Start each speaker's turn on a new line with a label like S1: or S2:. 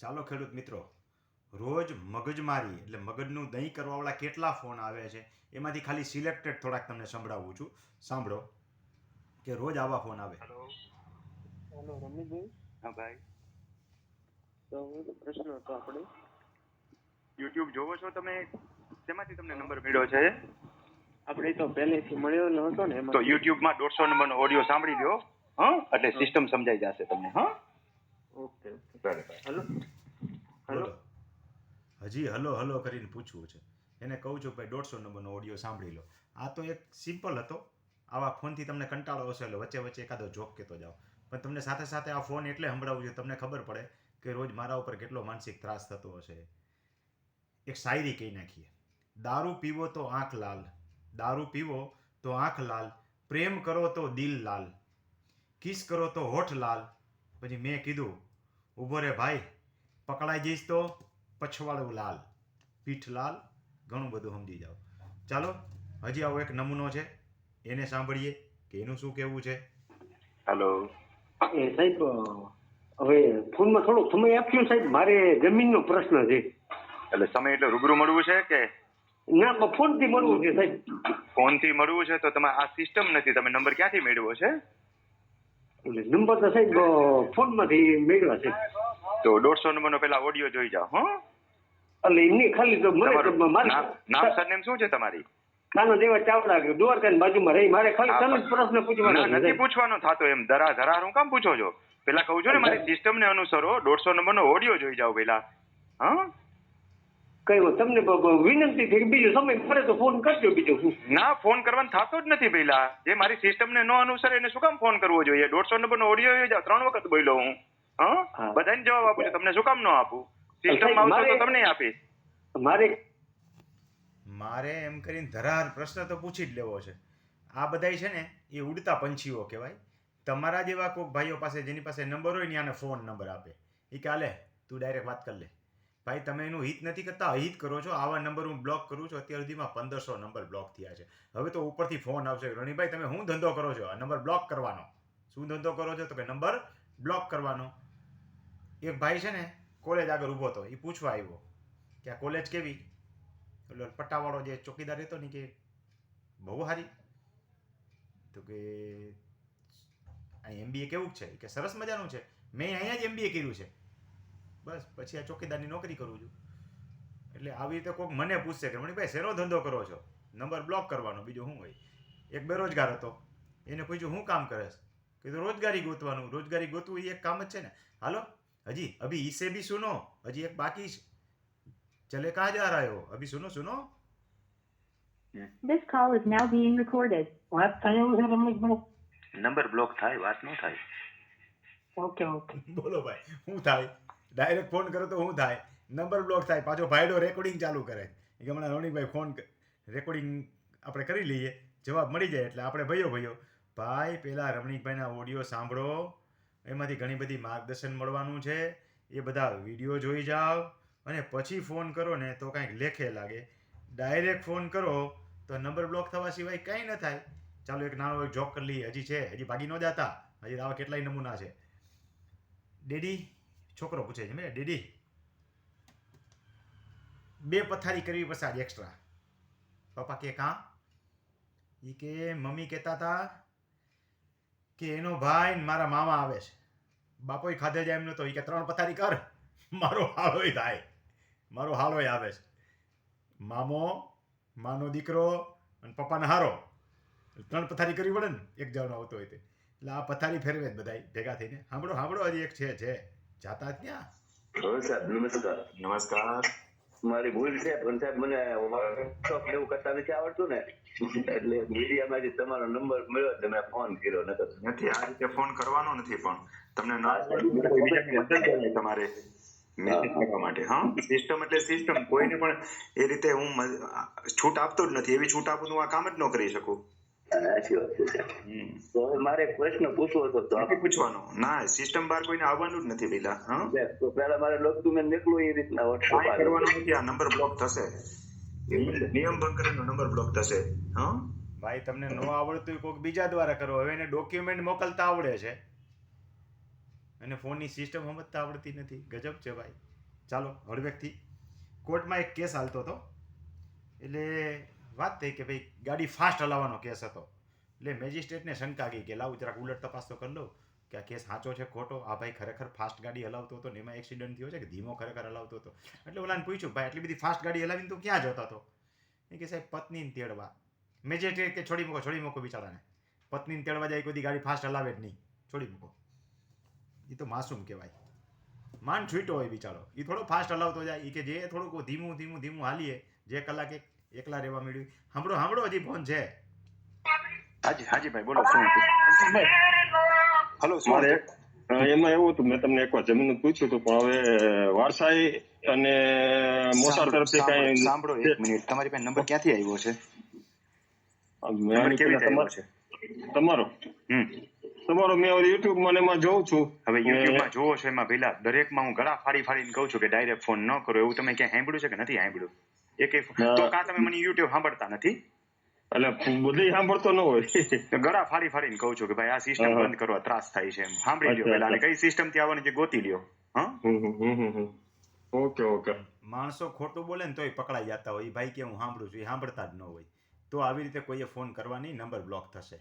S1: ચાલો ખેડૂત મિત્રો રોજ મગજમારી એટલે મગજનું દહીં કરવાવાળા કેટલા ફોન આવે છે એમાંથી ખાલી સિલેક્ટેડ થોડાક તમને સંભળાવું છું. સાંભળો કે રોજ આવા ફોન આવે.
S2: હેલો
S3: હેલો રમીભાઈ
S2: હા ભાઈ.
S3: તો પ્રશ્ન હતો આપણે.
S2: યુટ્યુબ જોવો છો તમે? શેમાંથી તમને નંબર મળ્યો છે?
S3: આપણે તો પહેલેથી મળેલો હતો ને
S2: તો યુટ્યુબમાં દોઢસો નંબરનો ઓડિયો સાંભળી લ્યો હા? એટલે સિસ્ટમ સમજાઈ જશે તમને હા?
S3: Okay okay. હેલો? હેલો?
S1: હજી હલો હલો કરીને પૂછવું છે. એને કહું છું ભાઈ દોઢસો નંબરનો ઓડિયો સાંભળી લો. આ તો એક સિમ્પલ હતો. આવા ફોનથી તમને કંટાળો હશે એટલે વચ્ચે વચ્ચે એકાદો જોક કહેતો જાઓ. પણ તમને સાથે સાથે આ ફોન એટલે સંભળાવું છે તમને ખબર પડે કે રોજ મારા ઉપર કેટલો માનસિક ત્રાસ થતો હશે. એક શાયરી કહી નાખીએ. દારૂ પીવો તો આંખ લાલ. દારૂ પીવો તો આંખ લાલ. પ્રેમ કરો તો દિલ લાલ. કિસ કરો તો હોઠ લાલ. પછી મેં કીધું ઊભો રે ભાઈ. પકડાઈ જઈશ તો પછવાડું લાલ. પીઠ લાલ ઘણું બધું સમજી જાઓ. ચાલો હજી આવો એક નમૂનો છે. એને સાંભળીએ કે એનું શું કહેવું છે.
S2: હેલો
S4: એ સાહેબ હવે ફોનમાં થોડો સમય આપ્યો સાહેબ. મારે જમીનનો પ્રશ્ન છે.
S2: એટલે સમય એટલે રૂબરૂ મળવું છે કે?
S4: ના પણ ફોનથી મળવું છે સાહેબ.
S2: ફોનથી મળવું છે તો તમારે આ સિસ્ટમ નથી તમે નંબર ક્યાંથી મેળવ્યો છે?
S4: એટલે નંબર તો સાહેબ ફોનમાંથી મેળવ્યા છે.
S2: તો દોઢસો નંબરનો પેલા ઓડિયો જોઈ જાઓ અને
S4: એટલે એમની ખાલી તો મને મારી
S2: નામ નામ સરનેમ શું છે તમારી?
S4: દેવા ચાવડા કે બાજુમાં રહી મારે ખાલી તમે પ્રશ્ન પૂછવાનો
S2: નથી પૂછવાનો થતો એમ. ધરા ધરા હું કામ પૂછો છો? પેલા કહું છું ને મારી સિસ્ટમ ને અનુસરો દોઢસો નંબરનો ઓડિયો જોઈ જાઓ પેલા. હા?
S4: કઈ તમને વિનંતી થઈ બીજો સમય પડે તો ફોન કરજો બીજો શું.
S2: ના ફોન કરવાનો થતો જ નથી પેલા. જે મારી સિસ્ટમ ને ન અનુસરે એને શું કામ ફોન કરવો જોઈએ? દોઢસો નંબર નો ઓડિયો જોઈ જાઓ ત્રણ વખત બોલ્યો હું. હા?
S4: હા.
S2: બધાને જવાબ આપું છું. તમને શું કામ નો આપું? સિસ્ટમ આવશે તો તમને આપીશ.
S4: મારે
S1: મારે એમ કરીને ધરાર પ્રશ્ન તો પૂછી જ લેવો છે. આ બધાય છે ને એ ઉડતા પંછીઓ કહેવાય. તમારા જેવા કોઈક ભાઈઓ પાસે જેની પાસે નંબર હોય ને આને ફોન નંબર આપે. એ કે હાલે તું ડાયરેક્ટ વાત કરી લે. ભાઈ તમે એનું હિત નથી કરતા. અહિત કરો છો. આવા નંબર હું બ્લોક કરું છું. અત્યાર સુધીમાં પંદરસો નંબર બ્લોક થયા છે. હવે તો ઉપરથી ફોન આવશે. રણીભાઈ તમે શું ધંધો કરો છો? આ નંબર બ્લોક કરવાનો. શું ધંધો કરો છો? તો કે નંબર બ્લોક કરવાનો. એક ભાઈ છે ને કોલેજ આગળ ઊભો હતો, એ પૂછવા આવ્યો કે આ કોલેજ કેવી? એટલે પટ્ટાવાળો જે ચોકીદાર હતો ને કે, બહુ સારી. તો કે અહીં એમબીએ કેવું છે? કે, સરસ મજાનું છે. મેં અહીંયા જ એમબીએ કર્યું છે. બસ, પછી આ ચોકીદારની નોકરી કરું છું. એટલે આવી રીતે કોઈક મને પૂછશે કે, મણિભાઈ, શેનો ધંધો કરો છો? નંબર બ્લોક કરવાનો, બીજું શું હોય? એક બેરોજગાર હતો. એને પૂછ્યું શું કામ કરે છે? કીધું, રોજગારી ગોતવાનું. રોજગારી ગોતવું એ એક કામ જ છે ને. હાલો हजी अभी इसे भी सुनो। हजी एक बाकी चले कहा जा रहे हो? अभी सुनो सुनो।
S5: This call is now being recorded.
S4: વાત થાય એવું છે તમને
S2: નંબર બ્લોક થાય વાત ન થાય.
S4: ઓકે ઓકે
S1: બોલો ભાઈ હું થાય? ડાયરેક્ટ ફોન કરો તો હું થાય? નંબર બ્લોક થાય પાછો ભાઈડો રેકોર્ડિંગ ચાલુ કરે. કે હમણાં રોનીભાઈ ફોન રેકોર્ડિંગ આપણે કરી લઈએ જવાબ મળી જાય એટલે આપણે ભયો ભયો. ભાઈ પેલા રમણીકભાઈના ઓડિયો સાંભળો. એમાંથી ઘણી બધી માર્ગદર્શન મળવાનું છે. એ બધા વીડિયો જોઈ જાઓ અને પછી ફોન કરો ને તો કાંઈક લેખે લાગે. ડાયરેક્ટ ફોન કરો તો નંબર બ્લોક થવા સિવાય કંઈ ન થાય. ચાલો એક નાનો એક જોક કરી લઈએ. હજી છે, હજી ભાગી ન જાતા. હજી આવા કેટલાય નમૂના છે. ડેડી, છોકરો પૂછે છે મેં ડેડી, બે પથારી કરવી પડશે એક્સ્ટ્રા પપ્પા કે કાં? એ કે, મમ્મી કહેતા હતા કે એનો ભાઈ મારા મામા આવે છે. બાપોય ખાધે જાય એમ નતો એ કે, ત્રણ પથારી કર. મારો હાલોય થાય. મારો હાલોય આવે છે. મામો, માનો દીકરો અને પપ્પાને હારો. ત્રણ પથારી કરવી પડે ને, એક જણો આવતો હોય તે. એટલે આ પથારી ફેરવે બધાય, ભેગા થઈને. સાંભળો સાંભળો હજી એક છે છે. જાતા
S6: ત્યાં. નમસ્કાર
S2: નમસ્કાર.
S6: મારી ભૂલ છે પણ સાહેબ મને વર્કશોપ એવું કરતા નથી આવડતું ને એટલે મીડિયામાંથી તમારો નંબર મળ્યો એટલે મેં ફોન કર્યો
S2: નથી આ રીતે ફોન કરવાનો નથી પણ તમને ના તમારે મેસેજ કરવા માટે હા? સિસ્ટમ એટલે સિસ્ટમ કોઈને પણ એ રીતે હું છૂટ આપતો જ નથી એવી છૂટ આપું હું આ કામ જ ન કરી શકું.
S6: સાચી વાત છે તો મારે પ્રશ્ન પૂછવો હતો તો.
S2: નથી પૂછવાનો. ના સિસ્ટમ બહાર કોઈને આવવાનું જ નથી પેલા હા?
S6: તો પહેલા મારે ડોક્યુમેન્ટ નીકળવું એ રીતના WhatsApp
S2: કરવાનું નથી આ નંબર બ્લોક થશે. નિયમ ભંગ કરીને નંબર બ્લોક થશે હા?
S1: ભાઈ તમને ન આવડતું હોય કોઈક બીજા દ્વારા કરો. હવે એને ડોક્યુમેન્ટ મોકલતા આવડે છે. અને ફોનની સિસ્ટમ સમજતા આવડતી નથી. ગજબ છે ભાઈ. ચાલો હળવેકથી. કોર્ટમાં એક કેસ હાલતો હતો. એટલે વાત થઈ કે ભાઈ, ગાડી ફાસ્ટ હલાવવાનો કેસ હતો. એટલે મેજિસ્ટ્રેટને શંકા ગઈ કે, લાવ, જરાક ઉલટ તપાસ તો કરી લો કે આ કેસ સાચો છે, ખોટો? આ ભાઈ ખરેખર ફાસ્ટ ગાડી હલાવતો હતો ને એમાં એક્સિડન્ટ થયો છે કે ધીમો ખરેખર હલાવતો હતો? એટલે ઓલાને પૂછ્યું, ભાઈ, આટલી બધી ફાસ્ટ ગાડી હલાવીને તું ક્યાં જતો હતો? એ કે, સાહેબ, પત્નીને તેડવા. મેજિસ્ટ્રેટ કે, છોડી મૂકો છોડી મૂકો બિચારાને. પત્નીને તેડવા જાય કોઈ ગાડી ફાસ્ટ હલાવે જ નહીં. છોડી મૂકો. એ તો માસૂમ કહેવાય. માન છૂટો હોય બિચારો. એ થોડો ફાસ્ટ હલાવતો જાય. એ કે, જે થોડુંક ધીમું ધીમું ધીમું હાલીએ, જે કલાકે એકલા રહેવા મળ્યું. સાંભળો સાંભળો હજી ફોન છે.
S2: હાજી હાજી ભાઈ બોલો શું હેલો
S7: મારે એમાં એવું હતું મેં તમને એકવાર જમીન પૂછ્યું હતું પણ હવે વારસાઈ અને
S2: મોસાર
S7: તરફથી કઈ
S2: સાંભળો એક મિનિટ. તમારી પાસે નંબર ક્યાંથી આવ્યો છે?
S7: મેં તમારો
S2: છે?
S7: તમારો?
S2: મેં
S7: તમારો મેં યુટ્યુબમાં ને એમાં જોઉં છું.
S2: હવે
S7: યુટ્યુબ
S2: યુટ્યુબમાં જોવો છો એમાં પેલા દરેકમાં હું ગળા ફાડી ફાડીને કહું છું કે ડાયરેક્ટ ફોન ન કરો એવું તમે ક્યાંય સાંભળ્યું છે કે નથી સાંભળ્યું? એકેય ફો- તો કાં તમે મને યુટ્યુબ સાંભળતા નથી?
S7: એટલે બધે સાંભળતો ન હોય.
S2: ગળા ફાડી ફાડીને કહું છું કે ભાઈ આ સિસ્ટમ બંધ કરવા ત્રાસ થાય છે એમ. સાંભળી લ્યો પેલા અને કઈ સિસ્ટમથી આવવાની જે ગોતી લ્યો. હા.
S7: Okay okay.
S1: માણસો ખોટું બોલે ને તોય પકડાઈ જતા હોય. એ ભાઈ કે હું સાંભળું છું એ સાંભળતા જ ન હોય. તો આવી રીતે કોઈએ ફોન કરવાની નંબર બ્લોક થશે.